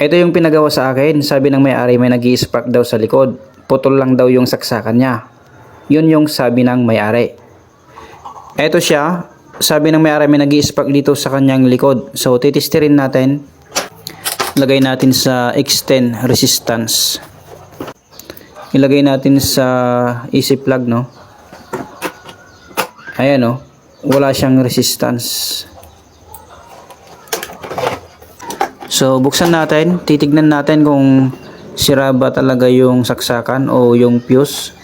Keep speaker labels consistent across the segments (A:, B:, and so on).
A: Ito yung pinagawa sa akin. Sabi ng may-ari may nag spark daw sa likod. Putol lang daw yung saksakan niya. Yun yung sabi ng may-ari. Ito siya. Sabi ng may-ari may nag spark dito sa kanyang likod. So titistirin natin. Lagay natin sa extend resistance. Ilagay natin sa easy plug no. Ayan no. Wala siyang resistance. So, buksan natin. Titignan natin kung sira ba talaga yung saksakan o yung fuse.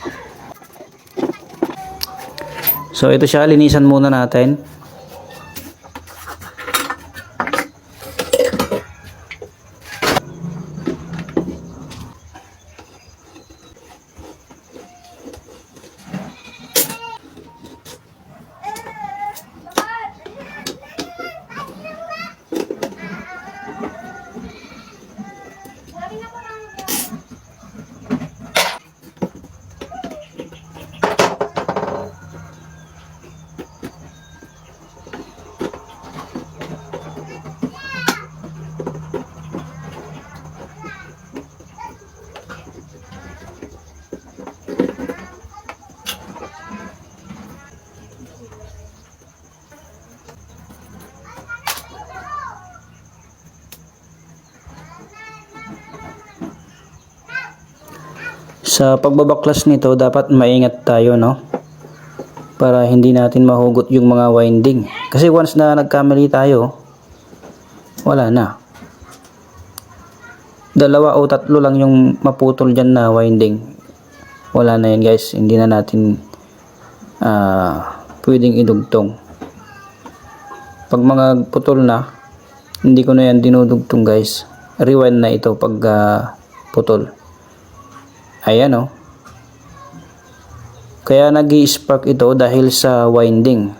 A: So, ito siya. Linisan muna natin. Sa pagbabaklas nito, dapat maingat tayo, no? Para hindi natin mahugot yung mga winding. Kasi once na nagkamali tayo, wala na. Dalawa o tatlo lang yung maputol dyan na winding. Wala na yan guys. Hindi na natin ah pwedeng idugtong. Pag mga putol na, hindi ko na yan dinudugtong guys. Rewind na ito pag ah, putol. Ayan oh. Kaya nag spark ito dahil sa winding.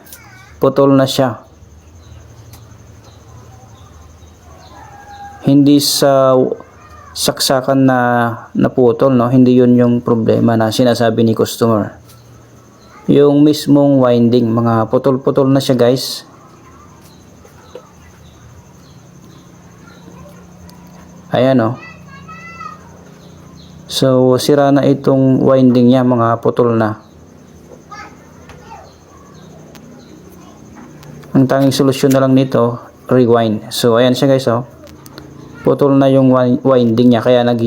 A: Putol na siya. Hindi sa saksakan na naputol, no? Hindi yun yung problema na sinasabi ni customer. Yung mismong winding, mga putol-putol na siya guys. Ayan oh. So, sira na itong winding niya, mga putol na. Ang tanging solusyon na lang nito, rewind. So, ayan siya guys, oh. Putol na yung wi- winding niya, kaya nag